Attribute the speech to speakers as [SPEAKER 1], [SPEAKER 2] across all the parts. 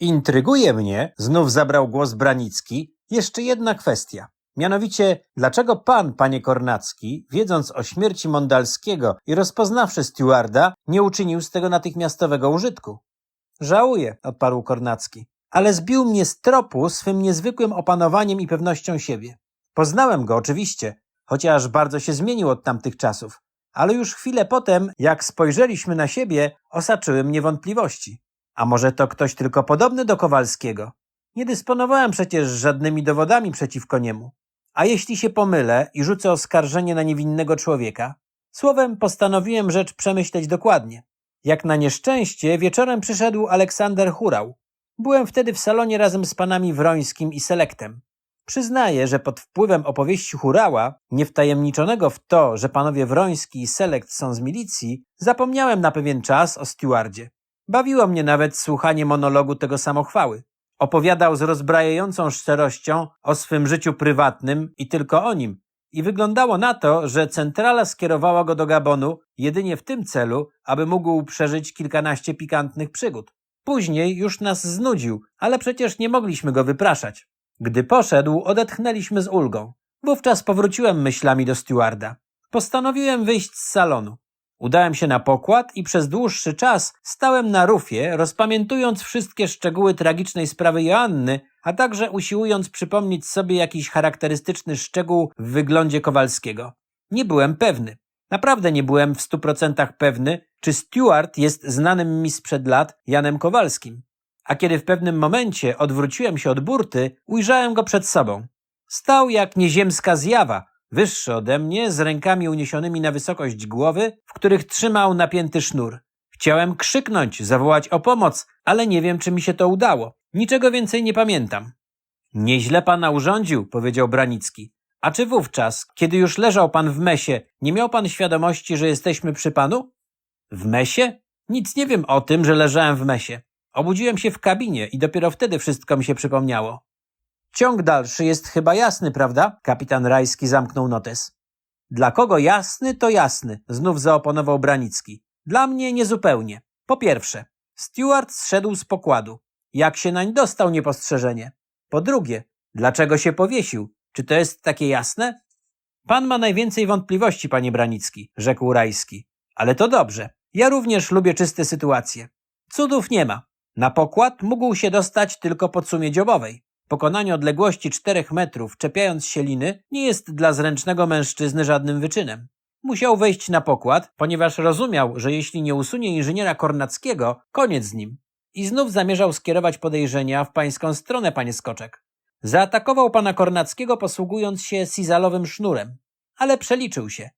[SPEAKER 1] Intryguje mnie, znów zabrał głos Branicki, jeszcze jedna kwestia. Mianowicie, dlaczego pan, panie Kornacki, wiedząc o śmierci Mondalskiego i rozpoznawszy stewarda, nie uczynił z tego natychmiastowego użytku? Żałuję, odparł Kornacki, ale zbił mnie z tropu swym niezwykłym opanowaniem i pewnością siebie. Poznałem go oczywiście, chociaż bardzo się zmienił od tamtych czasów, ale już chwilę potem, jak spojrzeliśmy na siebie, osaczyły mnie wątpliwości. A może to ktoś tylko podobny do Kowalskiego? Nie dysponowałem przecież żadnymi dowodami przeciwko niemu. A jeśli się pomylę i rzucę oskarżenie na niewinnego człowieka? Słowem, postanowiłem rzecz przemyśleć dokładnie. Jak na nieszczęście, wieczorem przyszedł Aleksander Hurał. Byłem wtedy w salonie razem z panami Wrońskim i Selektem. Przyznaję, że pod wpływem opowieści Hurała, niewtajemniczonego w to, że panowie Wroński i Selekt są z milicji, zapomniałem na pewien czas o stewardzie. Bawiło mnie nawet słuchanie monologu tego samochwały. Opowiadał z rozbrajającą szczerością o swym życiu prywatnym i tylko o nim. I wyglądało na to, że centrala skierowała go do Gabonu jedynie w tym celu, aby mógł przeżyć kilkanaście pikantnych przygód. Później już nas znudził, ale przecież nie mogliśmy go wypraszać. Gdy poszedł, odetchnęliśmy z ulgą. Wówczas powróciłem myślami do stewarda. Postanowiłem wyjść z salonu. Udałem się na pokład i przez dłuższy czas stałem na rufie, rozpamiętując wszystkie szczegóły tragicznej sprawy Joanny, a także usiłując przypomnieć sobie jakiś charakterystyczny szczegół w wyglądzie Kowalskiego. Nie byłem pewny. Naprawdę nie byłem w stu procentach pewny, czy Stuart jest znanym mi sprzed lat Janem Kowalskim. A kiedy w pewnym momencie odwróciłem się od burty, ujrzałem go przed sobą. Stał jak nieziemska zjawa, wyższy ode mnie, z rękami uniesionymi na wysokość głowy, w których trzymał napięty sznur. Chciałem krzyknąć, zawołać o pomoc, ale nie wiem, czy mi się to udało. Niczego więcej nie pamiętam. Nieźle pana urządził, powiedział Branicki. A czy wówczas, kiedy już leżał pan w mesie, nie miał pan świadomości, że jesteśmy przy panu? W mesie? Nic nie wiem o tym, że leżałem w mesie. Obudziłem się w kabinie i dopiero wtedy wszystko mi się przypomniało. Ciąg dalszy jest chyba jasny, prawda? Kapitan Rajski zamknął notes. Dla kogo jasny, to jasny, znów zaoponował Branicki. Dla mnie niezupełnie. Po pierwsze, Stewart zszedł z pokładu. Jak się nań dostał niepostrzeżenie? Po drugie, dlaczego się powiesił? Czy to jest takie jasne? Pan ma najwięcej wątpliwości, panie Branicki, rzekł Rajski. Ale to dobrze. Ja również lubię czyste sytuacje. Cudów nie ma. Na pokład mógł się dostać tylko po sumie dziobowej. Pokonanie odległości czterech metrów, czepiając się liny, nie jest dla zręcznego mężczyzny żadnym wyczynem. Musiał wejść na pokład, ponieważ rozumiał, że jeśli nie usunie inżyniera Kornackiego, koniec z nim. I znów zamierzał skierować podejrzenia w pańską stronę, panie Skoczek. Zaatakował pana Kornackiego posługując się sizalowym sznurem, ale przeliczył się.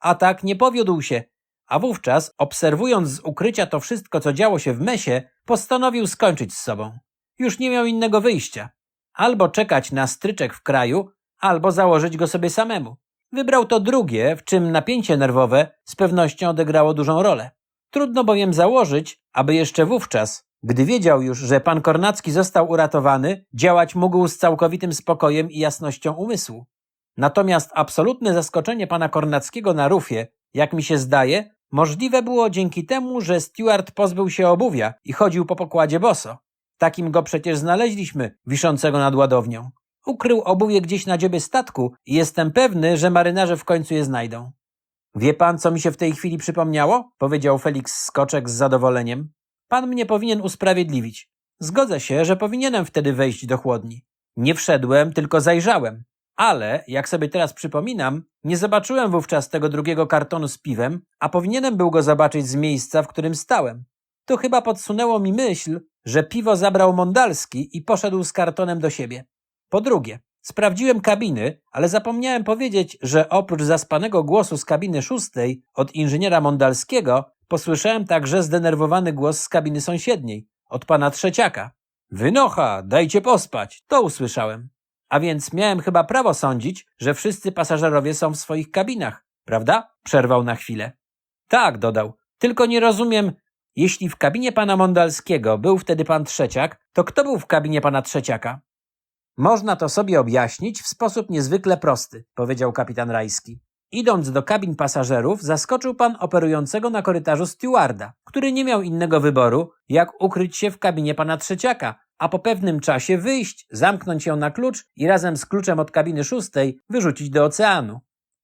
[SPEAKER 1] Atak nie powiódł się, a wówczas, obserwując z ukrycia to wszystko, co działo się w mesie, postanowił skończyć z sobą. Już nie miał innego wyjścia. Albo czekać na stryczek w kraju, albo założyć go sobie samemu. Wybrał to drugie, w czym napięcie nerwowe z pewnością odegrało dużą rolę. Trudno bowiem założyć, aby jeszcze wówczas, gdy wiedział już, że pan Kornacki został uratowany, działać mógł z całkowitym spokojem i jasnością umysłu. Natomiast absolutne zaskoczenie pana Kornackiego na rufie, jak mi się zdaje, możliwe było dzięki temu, że Stewart pozbył się obuwia i chodził po pokładzie boso. Takim go przecież znaleźliśmy, wiszącego nad ładownią. Ukrył obuwie gdzieś na dziobie statku i jestem pewny, że marynarze w końcu je znajdą. Wie pan, co mi się w tej chwili przypomniało? powiedział Felix Skoczek z zadowoleniem. Pan mnie powinien usprawiedliwić. Zgodzę się, że powinienem wtedy wejść do chłodni. Nie wszedłem, tylko zajrzałem. Ale, jak sobie teraz przypominam, nie zobaczyłem wówczas tego drugiego kartonu z piwem, a powinienem był go zobaczyć z miejsca, w którym stałem. To chyba podsunęło mi myśl, że piwo zabrał Mondalski i poszedł z kartonem do siebie. Po drugie, sprawdziłem kabiny, ale zapomniałem powiedzieć, że oprócz zaspanego głosu z kabiny szóstej od inżyniera Mondalskiego, posłyszałem także zdenerwowany głos z kabiny sąsiedniej, od pana trzeciaka. Wynocha, dajcie pospać, to usłyszałem. A więc miałem chyba prawo sądzić, że wszyscy pasażerowie są w swoich kabinach, prawda? Przerwał na chwilę. Tak, dodał. Tylko nie rozumiem, jeśli w kabinie pana Mondalskiego był wtedy pan Trzeciak, to kto był w kabinie pana Trzeciaka? Można to sobie objaśnić w sposób niezwykle prosty, powiedział kapitan Rajski. Idąc do kabin pasażerów, zaskoczył pan operującego na korytarzu stewarda, który nie miał innego wyboru, jak ukryć się w kabinie pana Trzeciaka, a po pewnym czasie wyjść, zamknąć ją na klucz i razem z kluczem od kabiny szóstej wyrzucić do oceanu.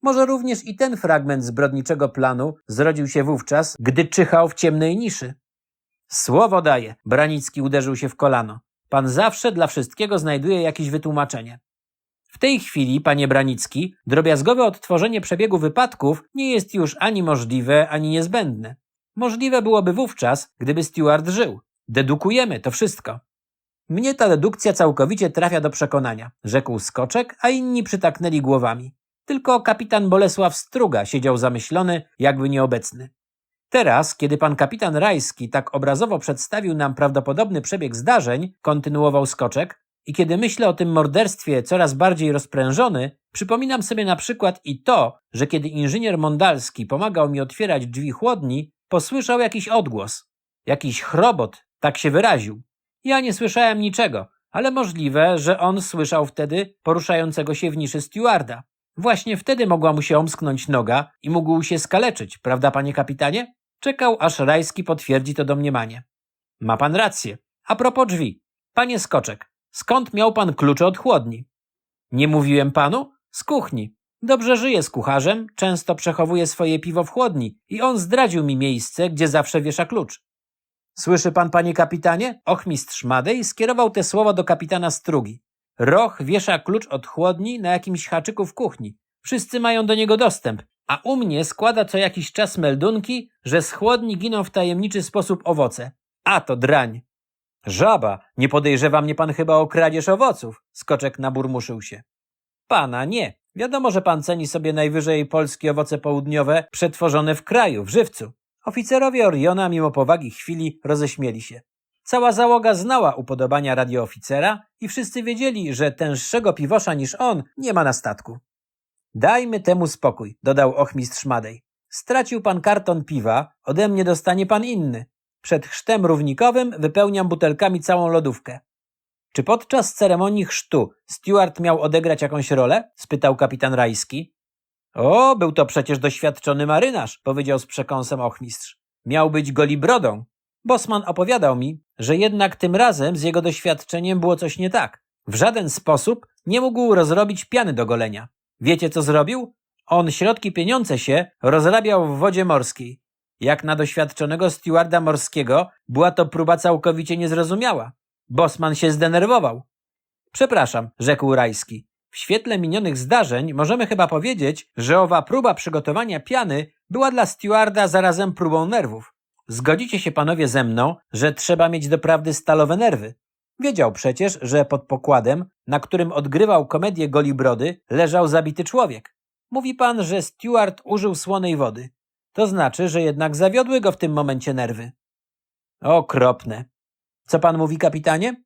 [SPEAKER 1] Może również i ten fragment zbrodniczego planu zrodził się wówczas, gdy czyhał w ciemnej niszy. Słowo daję, Branicki uderzył się w kolano. Pan zawsze dla wszystkiego znajduje jakieś wytłumaczenie. W tej chwili, panie Branicki, drobiazgowe odtworzenie przebiegu wypadków nie jest już ani możliwe, ani niezbędne. Możliwe byłoby wówczas, gdyby Stewart żył. Dedukujemy to wszystko. Mnie ta dedukcja całkowicie trafia do przekonania, rzekł Skoczek, a inni przytaknęli głowami. Tylko kapitan Bolesław Struga siedział zamyślony, jakby nieobecny. Teraz, kiedy pan kapitan Rajski tak obrazowo przedstawił nam prawdopodobny przebieg zdarzeń, kontynuował Skoczek, i kiedy myślę o tym morderstwie coraz bardziej rozprężony, przypominam sobie na przykład i to, że kiedy inżynier Mondalski pomagał mi otwierać drzwi chłodni, posłyszał jakiś odgłos. Jakiś chrobot, tak się wyraził. Ja nie słyszałem niczego, ale możliwe, że on słyszał wtedy poruszającego się w niszy stewarda. Właśnie wtedy mogła mu się omsknąć noga i mógł się skaleczyć, prawda, panie kapitanie? Czekał, aż Rajski potwierdzi to domniemanie. Ma pan rację. A propos drzwi. Panie Skoczek, skąd miał pan klucze od chłodni? Nie mówiłem panu? Z kuchni. Dobrze żyję z kucharzem, często przechowuje swoje piwo w chłodni i on zdradził mi miejsce, gdzie zawsze wiesza klucz. Słyszy pan, panie kapitanie? Ochmistrz Madej skierował te słowa do kapitana Strugi. Roch wiesza klucz od chłodni na jakimś haczyku w kuchni. Wszyscy mają do niego dostęp, a u mnie składa co jakiś czas meldunki, że z chłodni giną w tajemniczy sposób owoce. A to drań. Żaba, nie podejrzewa mnie pan chyba o kradzież owoców? Skoczek naburmuszył się. Pana nie. Wiadomo, że pan ceni sobie najwyżej polskie owoce południowe przetworzone w kraju, w żywcu. Oficerowie Oriona mimo powagi chwili roześmieli się. Cała załoga znała upodobania radiooficera i wszyscy wiedzieli, że tęższego piwosza niż on nie ma na statku. Dajmy temu spokój, dodał ochmistrz Madej. Stracił pan karton piwa, ode mnie dostanie pan inny. Przed chrztem równikowym wypełniam butelkami całą lodówkę. Czy podczas ceremonii chrztu Stuart miał odegrać jakąś rolę? spytał kapitan Rajski. O, był to przecież doświadczony marynarz, powiedział z przekąsem ochmistrz. Miał być golibrodą. Bosman opowiadał mi, że jednak tym razem z jego doświadczeniem było coś nie tak. W żaden sposób nie mógł rozrobić piany do golenia. Wiecie, co zrobił? On środki pieniądze się rozrabiał w wodzie morskiej. Jak na doświadczonego stewarda morskiego była to próba całkowicie niezrozumiała. Bosman się zdenerwował. Przepraszam, rzekł Rajski. W świetle minionych zdarzeń możemy chyba powiedzieć, że owa próba przygotowania piany była dla stewarda zarazem próbą nerwów. Zgodzicie się panowie ze mną, że trzeba mieć doprawdy stalowe nerwy. Wiedział przecież, że pod pokładem, na którym odgrywał komedię Golibrody, leżał zabity człowiek. Mówi pan, że Stewart użył słonej wody. To znaczy, że jednak zawiodły go w tym momencie nerwy. Okropne. Co pan mówi, kapitanie?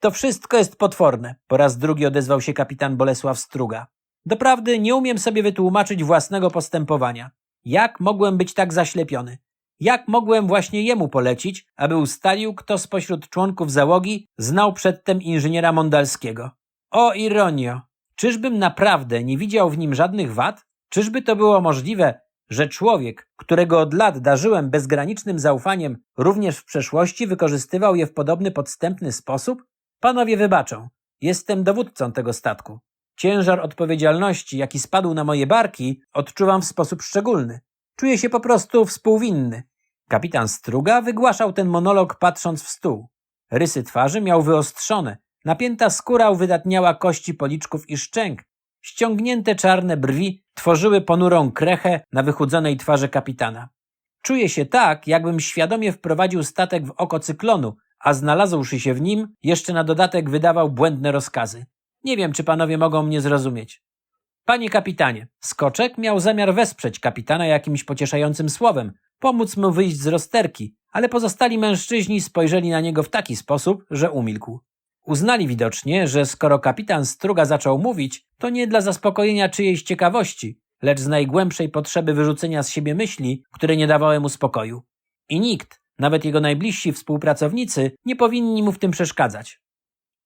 [SPEAKER 1] To wszystko jest potworne, po raz drugi odezwał się kapitan Bolesław Struga. Doprawdy nie umiem sobie wytłumaczyć własnego postępowania. Jak mogłem być tak zaślepiony? Jak mogłem właśnie jemu polecić, aby ustalił, kto spośród członków załogi znał przedtem inżyniera Mondalskiego? O ironio! Czyżbym naprawdę nie widział w nim żadnych wad? Czyżby to było możliwe, że człowiek, którego od lat darzyłem bezgranicznym zaufaniem, również w przeszłości wykorzystywał je w podobny podstępny sposób? Panowie wybaczą, jestem dowódcą tego statku. Ciężar odpowiedzialności, jaki spadł na moje barki, odczuwam w sposób szczególny. Czuję się po prostu współwinny. Kapitan Struga wygłaszał ten monolog patrząc w stół. Rysy twarzy miał wyostrzone, napięta skóra uwydatniała kości policzków i szczęk. Ściągnięte czarne brwi tworzyły ponurą krechę na wychudzonej twarzy kapitana. Czuję się tak, jakbym świadomie wprowadził statek w oko cyklonu, a znalazłszy się w nim, jeszcze na dodatek wydawał błędne rozkazy. Nie wiem, czy panowie mogą mnie zrozumieć. Panie kapitanie, Skoczek miał zamiar wesprzeć kapitana jakimś pocieszającym słowem, pomóc mu wyjść z rozterki, ale pozostali mężczyźni spojrzeli na niego w taki sposób, że umilkł. Uznali widocznie, że skoro kapitan Struga zaczął mówić, to nie dla zaspokojenia czyjejś ciekawości, lecz z najgłębszej potrzeby wyrzucenia z siebie myśli, które nie dawały mu spokoju. I nikt, nawet jego najbliżsi współpracownicy, nie powinni mu w tym przeszkadzać.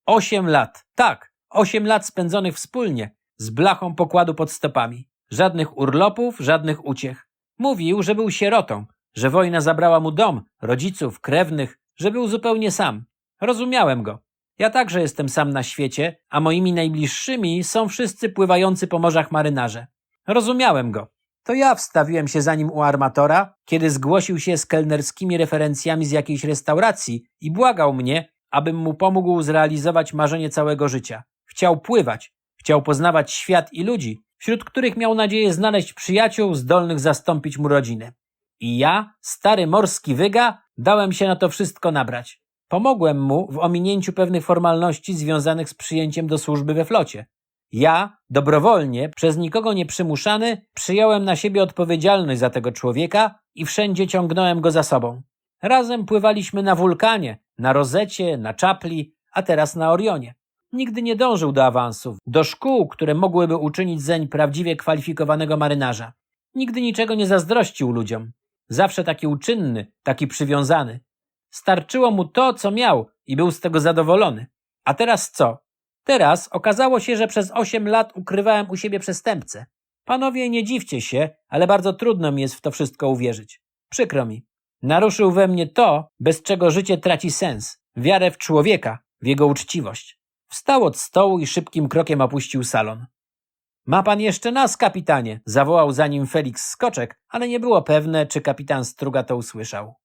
[SPEAKER 1] Osiem lat, tak, osiem lat spędzonych wspólnie, z blachą pokładu pod stopami. Żadnych urlopów, żadnych uciech. Mówił, że był sierotą, że wojna zabrała mu dom, rodziców, krewnych, że był zupełnie sam. Rozumiałem go. Ja także jestem sam na świecie, a moimi najbliższymi są wszyscy pływający po morzach marynarze. Rozumiałem go. To ja wstawiłem się za nim u armatora, kiedy zgłosił się z kelnerskimi referencjami z jakiejś restauracji i błagał mnie, abym mu pomógł zrealizować marzenie całego życia. Chciał pływać, chciał poznawać świat i ludzi, wśród których miał nadzieję znaleźć przyjaciół zdolnych zastąpić mu rodzinę. I ja, stary morski wyga, dałem się na to wszystko nabrać. Pomogłem mu w ominięciu pewnych formalności związanych z przyjęciem do służby we flocie. Ja, dobrowolnie, przez nikogo nie przymuszany, przyjąłem na siebie odpowiedzialność za tego człowieka i wszędzie ciągnąłem go za sobą. Razem pływaliśmy na wulkanie, na rozecie, na czapli, a teraz na Orionie. Nigdy nie dążył do awansów, do szkół, które mogłyby uczynić zeń prawdziwie kwalifikowanego marynarza. Nigdy niczego nie zazdrościł ludziom. Zawsze taki uczynny, taki przywiązany. Starczyło mu to, co miał i był z tego zadowolony. A teraz co? Teraz okazało się, że przez osiem lat ukrywałem u siebie przestępcę. Panowie, nie dziwcie się, ale bardzo trudno mi jest w to wszystko uwierzyć. Przykro mi. Naruszył we mnie to, bez czego życie traci sens. Wiarę w człowieka, w jego uczciwość. Wstał od stołu i szybkim krokiem opuścił salon. Ma pan jeszcze nas, kapitanie, zawołał za nim Felix Skoczek, ale nie było pewne, czy kapitan Struga to usłyszał.